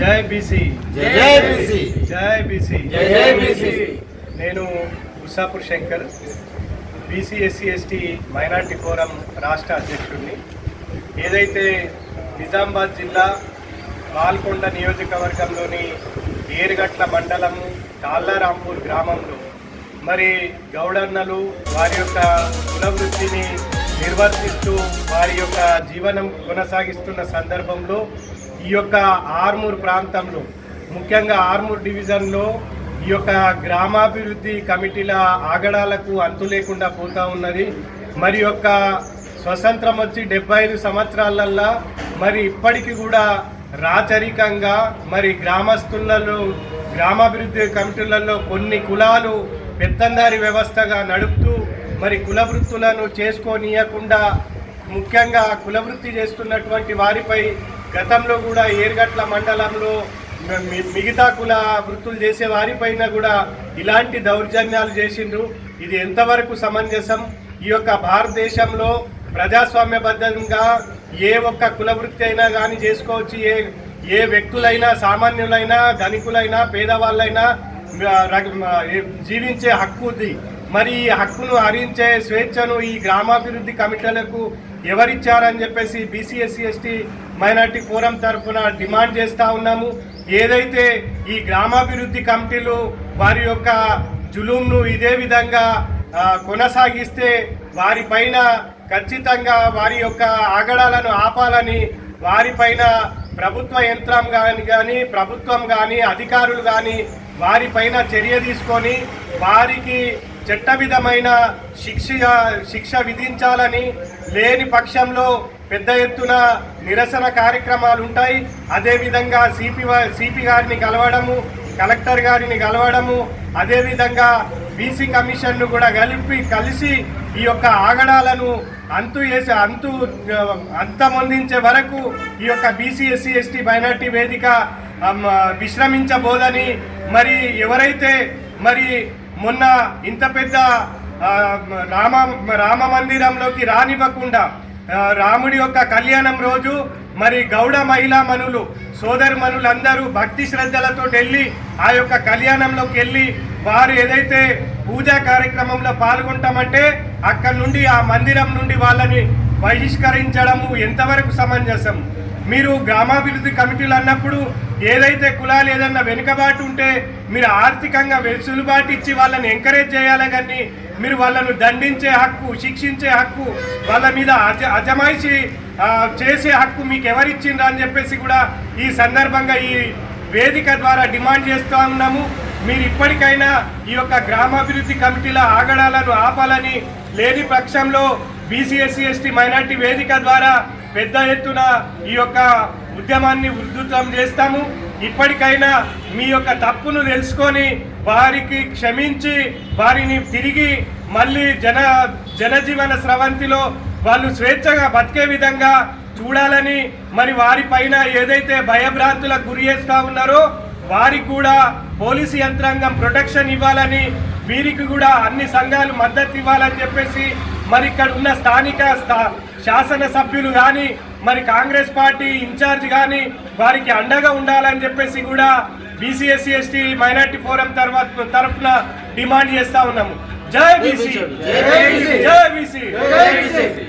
జై బీసీ. జై బీసీ. జై బీసీ. జై బీసీ. నేను Ushapur Shankar BC SC ST minority forum రాష్ట్ర అధ్యక్షుడిని. ఏదైతే నిజామాబాద్ జిల్లా పాల్కొండ నియోజకవర్గంలోని ఏరుగట్ల మండలం తాళ్ళారాంపూర్ గ్రామంలో మరి గౌడన్నలు వారి యొక్క కుల వృత్తిని నిర్వర్తిస్తూ వారి యొక్క జీవనం కొనసాగిస్తున్న సందర్భంలో ఈ యొక్క ఆర్మూర్ ప్రాంతంలో ముఖ్యంగా ఆర్మూర్ డివిజన్లో ఈ యొక్క గ్రామాభివృద్ధి కమిటీల ఆగడాలకు అంతు లేకుండా పోతా ఉన్నది. మరి యొక్క స్వతంత్రం వచ్చి డెబ్బై ఐదు సంవత్సరాలల్లా మరి ఇప్పటికీ కూడా రాచరికంగా మరి గ్రామస్తులలో గ్రామాభివృద్ధి కమిటీలలో కొన్ని కులాలు పెత్తందారి వ్యవస్థగా నడుపుతూ మరి కుల వృత్తులను ముఖ్యంగా కులవృత్తి చేస్తున్నటువంటి వారిపై గతంలో కూడా ఏర్గట్ల మండలంలో మిగతా కుల వృత్తులు చేసే వారిపైన కూడా ఇలాంటి దౌర్జన్యాలు చేసిండ్రు. ఇది ఎంతవరకు సమంజసం? ఈ యొక్క భారతదేశంలో ప్రజాస్వామ్యబద్ధంగా ఏ ఒక్క కుల వృత్తి అయినా కానీ చేసుకోవచ్చు. ఏ ఏ వ్యక్తులైనా సామాన్యులైనా ధనికులైనా పేదవాళ్ళైనా జీవించే హక్కు ఉంది. మరి ఈ హక్కును హరించే స్వేచ్ఛను ఈ గ్రామాభివృద్ధి కమిటీలకు ఎవరిచ్చారని చెప్పేసి BC SC ST minority forum తరఫున డిమాండ్ చేస్తూ ఉన్నాము. ఏదైతే ఈ గ్రామాభివృద్ధి కమిటీలు వారి యొక్క జులుంను ఇదే విధంగా కొనసాగిస్తే వారిపైన ఖచ్చితంగా వారి యొక్క ఆగడాలను ఆపాలని వారిపైన ప్రభుత్వ యంత్రం కానీ కానీ ప్రభుత్వం కానీ అధికారులు కానీ వారిపైన చర్య తీసుకొని వారికి చట్టవిధమైన శిక్ష శిక్ష విధించాలని లేని పక్షంలో పెద్ద ఎత్తున నిరసన కార్యక్రమాలు ఉంటాయి అదేవిధంగా సిపి సిపి గారిని కలవడము కలెక్టర్ గారిని కలవడము అదేవిధంగా బీసీ కమిషన్ను కూడా కలిపి కలిసి ఈ యొక్క ఆగడాలను అంతు వేసే అంతు అంతమొందించే వరకు ఈ యొక్క బీసీ ఎస్సీ ఎస్టీ మైనార్టీ వేదిక విశ్రమించబోదని మరి ఎవరైతే మరి మొన్న ఇంత పెద్ద రామ రామ మందిరంలోకి రానివ్వకుండా రాముడి యొక్క కళ్యాణం రోజు మరి గౌడ మహిళా మనులు సోదరి మనులందరూ భక్తి శ్రద్ధలతో వెళ్ళి ఆ యొక్క కళ్యాణంలోకి వెళ్ళి వారు ఏదైతే పూజా కార్యక్రమంలో పాల్గొంటామంటే అక్కడ నుండి ఆ మందిరం నుండి వాళ్ళని బహిష్కరించడము ఎంతవరకు సమంజసం? మీరు గ్రామాభివృద్ధి కమిటీలు అన్నప్పుడు ఏదైతే కులాలు ఏదన్నా వెనుకబాటు ఉంటే మీరు ఆర్థికంగా వెసులుబాటు ఇచ్చి వాళ్ళని ఎంకరేజ్ చేయాలి కానీ మీరు వాళ్ళను దండించే హక్కు శిక్షించే హక్కు వాళ్ళ మీద అజ అజమాయిషి చేసే హక్కు మీకు ఎవరిచ్చిండ్రు అని చెప్పేసి కూడా ఈ సందర్భంగా ఈ వేదిక ద్వారా డిమాండ్ చేస్తూ ఉన్నాము. మీరు ఇప్పటికైనా ఈ యొక్క గ్రామాభివృద్ధి కమిటీల ఆగడాలను ఆపాలని లేని పక్షంలో బీసీఎస్సీ ఎస్టీ మైనార్టీ వేదిక ద్వారా పెద్ద ఎత్తున ఈ యొక్క ఉద్యమాన్ని ఉధృతం చేస్తాము. ఇప్పటికైనా మీ యొక్క తప్పును తెలుసుకొని వారికి క్షమించి వారిని తిరిగి మళ్ళీ జన జనజీవన స్రవంతిలో వాళ్ళు స్వేచ్ఛగా బతికే విధంగా చూడాలని మరి వారిపైన ఏదైతే భయభ్రాంతులకు గురి చేస్తూ ఉన్నారో వారికి కూడా పోలీసు యంత్రాంగం ప్రొటెక్షన్ ఇవ్వాలని వీరికి కూడా అన్ని సంఘాలు మద్దతు ఇవ్వాలని చెప్పేసి మరి ఇక్కడ ఉన్న స్థానిక స్థా- శాసన సభ్యులు కానీ మరి కాంగ్రెస్ పార్టీ ఇన్ఛార్జ్ కానీ వారికి అండగా ఉండాలని చెప్పేసి కూడా బీసీఎస్సీ ఎస్టీ మైనార్టీ ఫోరం తర్వాత తరఫున డిమాండ్ చేస్తా ఉన్నాము. జై బీసీ జై బీసీ. జై బీసీ